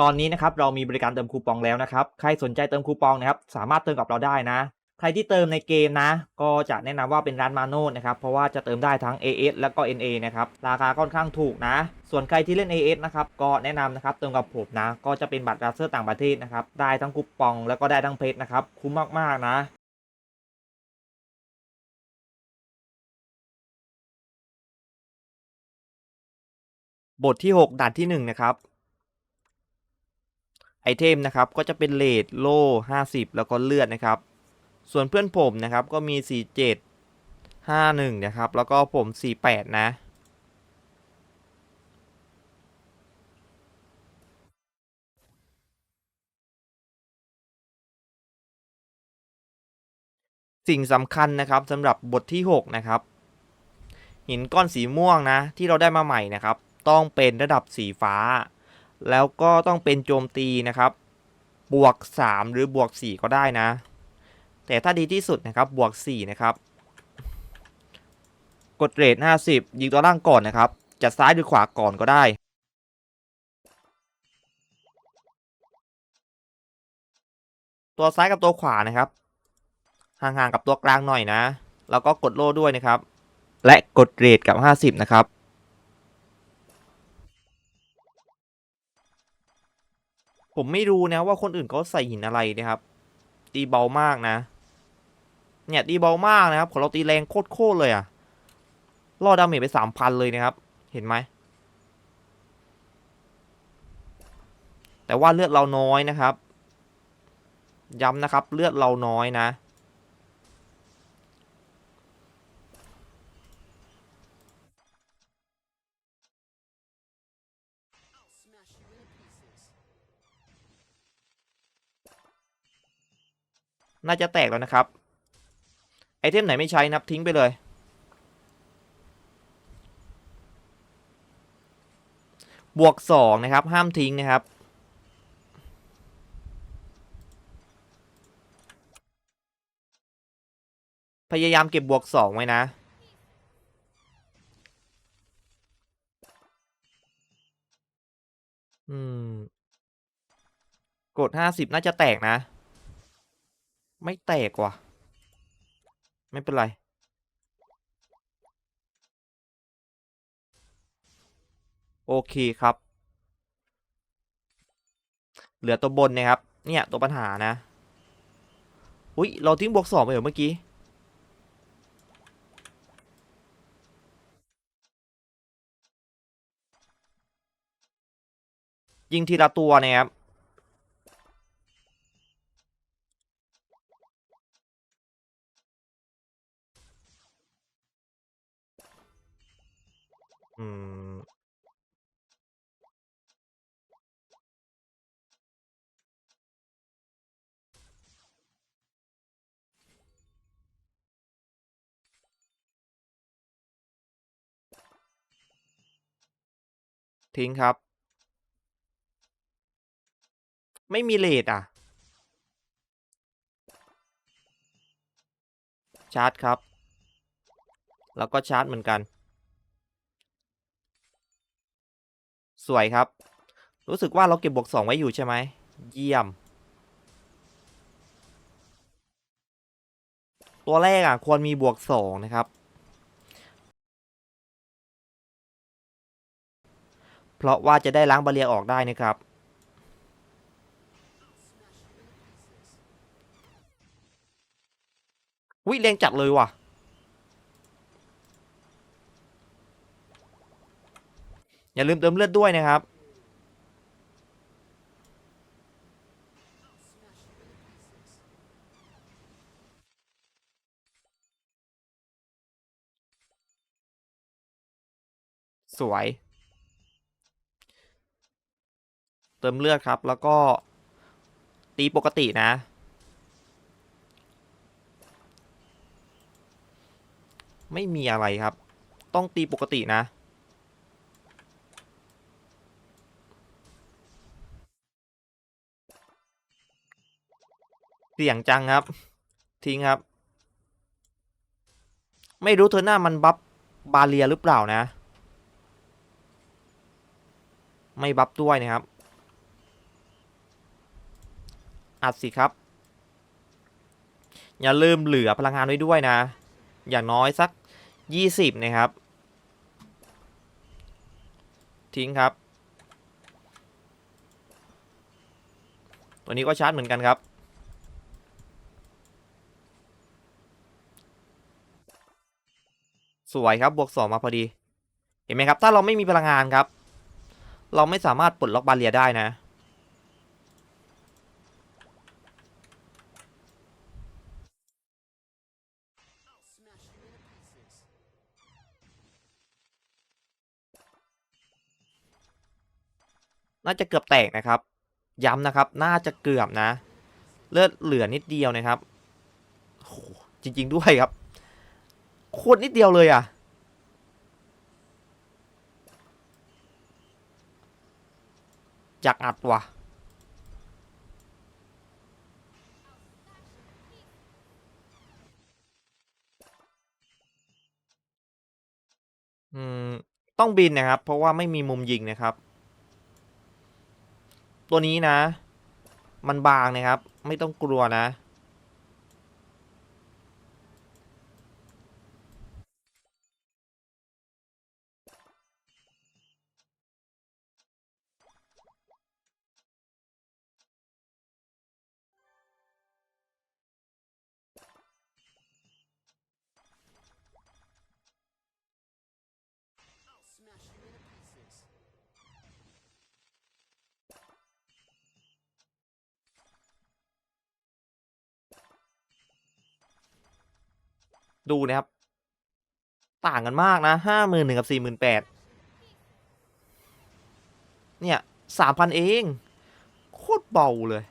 ตอนนี้นะครับเรามีบริการเติมคูปองแล้วนะครับ ใครสนใจเติมคูปองนะครับสามารถเติมกับเราได้นะ ใครที่เติมในเกมนะ ก็จะแนะนำว่าเป็นร้านมาโน่นะครับ เพราะว่าจะเติมได้ทั้ง AS แล้วก็ NA นะครับ ราคาค่อนข้างถูกนะ ส่วนใครที่เล่น AS นะครับ ก็แนะนำนะครับเติมกับผมนะ ก็จะเป็นบัตรราเซอร์ต่างประเทศนะครับ ได้ทั้งคูปองแล้วก็ได้ทั้งเพชรนะครับ คุ้มมากๆนะบทที่ 6ด่านที่1นะครับ ไอเทมนะครับก็จะเป็นเลดโล่50 แล้วก็เลือดนะครับ ส่วนเพื่อนผมนะครับก็มี 47 51 นะครับ แล้วก็ผม 48 นะ สิ่งสำคัญนะครับสำหรับบทที่ 6 นะครับ หินก้อนสีม่วงนะ ที่เราได้มาใหม่นะครับ ต้องเป็นระดับสีฟ้า แล้วก็ต้องเป็นโจมตีนะครับ บวก 3 หรือบวก 4 ก็ได้นะ แต่ถ้าดีที่สุดนะครับ บวก 4 นะครับ กดเรท50 ยิงตัวล่างก่อนนะครับ จะซ้ายหรือขวาก่อนก็ได้ตัวซ้ายกับตัวขวานะครับ ห่างๆกับตัวกลางหน่อยนะ แล้วก็กดโล่ด้วยนะครับ และกดเรทกับ 50 นะครับ ผมไม่รู้นะว่าคนอื่นเขาใส่หินอะไรนะครับ ตีเบามากนะ เนี่ยตีเบามากนะครับ ของเราตีแรงโคตรๆเลยอะล่อดาเมจไปสามพันเลยนะครับ เห็นไหม แต่ว่าเลือดเราน้อยนะครับ ย้ำนะครับ เลือดเราน้อยนะ น่าจะแตกแล้วนะครับ ไอเทมไหนไม่ใช้นับทิ้งไปเลย บวกสองนะครับ ห้ามทิ้งนะครับ พยายามเก็บบวกสองไว้นะอืม กดห้าสิบน่าจะแตกนะ ไม่แตกว่ะ ไม่เป็นไร โอเคครับ เหลือตัวบนนะครับ เนี่ยตัวปัญหานะ อุ้ยเราทิ้งบวกสองไปเหรอเมื่อกี้ ยิงทีละตัวนะครับ อืม ทิ้งครับ ไม่มีเลทอะ ชาร์จครับ แล้วก็ชาร์จเหมือนกัน สวยครับ รู้สึกว่าเราเก็บบวกสองไว้อยู่ใช่ไหม เยี่ยม ตัวแรกอะ ควรมีบวกสองนะครับ เพราะว่าจะได้ล้างบาเรียออกได้นะครับวิแรงจัดเลยว่ะ อย่าลืมเติมเลือดด้วยนะครับ สวย เติมเลือดครับ แล้วก็ตีปกตินะไม่มีอะไรครับ ต้องตีปกตินะ สี่ยงจังครับ ทิ้งครับ ไม่รู้เธอหน้ามันบัฟบาเลียหรือเปล่านะ ไม่บัฟด้วยนะครับ อัดสิครับ อย่าลืมเหลือพลังงานไว้ด้วยนะ อย่างน้อยสัก 20 นะครับ ทิ้งครับ ตัวนี้ก็ชาร์จเหมือนกันครับ สวยครับบวกสองมาพอดี เห็นไหมครับ ถ้าเราไม่มีพลังงานครับ เราไม่สามารถปลดล็อกบาเรียได้นะ น่าจะเกือบแตกนะครับ ย้ำนะครับ น่าจะเกือบนะ เลือดเหลือนิดเดียวนะครับโหจริง ๆ ด้วยครับ โคตรนิดเดียวเลยอะ อยากอัดว่ะอืม ต้องบินนะครับ เพราะว่าไม่มีมุมยิงนะครับ ตัวนี้นะ มันบางนะครับ ไม่ต้องกลัวนะ ดูนะครับ ต่างกันมากนะห้าหมื่นหนึ่งกับสี่หมื่นแปดเนี่ยสามพันเอง โคตรเบาเลย